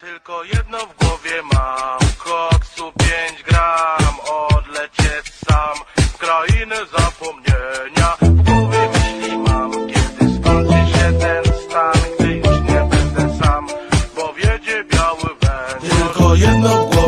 Tylko jedno w głowie mam, koksu 5 gram, odlecieć sam. W krainę zapomnienia. W głowie myśli mam, kiedy skończy się ten stan, gdy już nie będę sam, bo wiedzie biały węgiel. Tylko jedno w głowie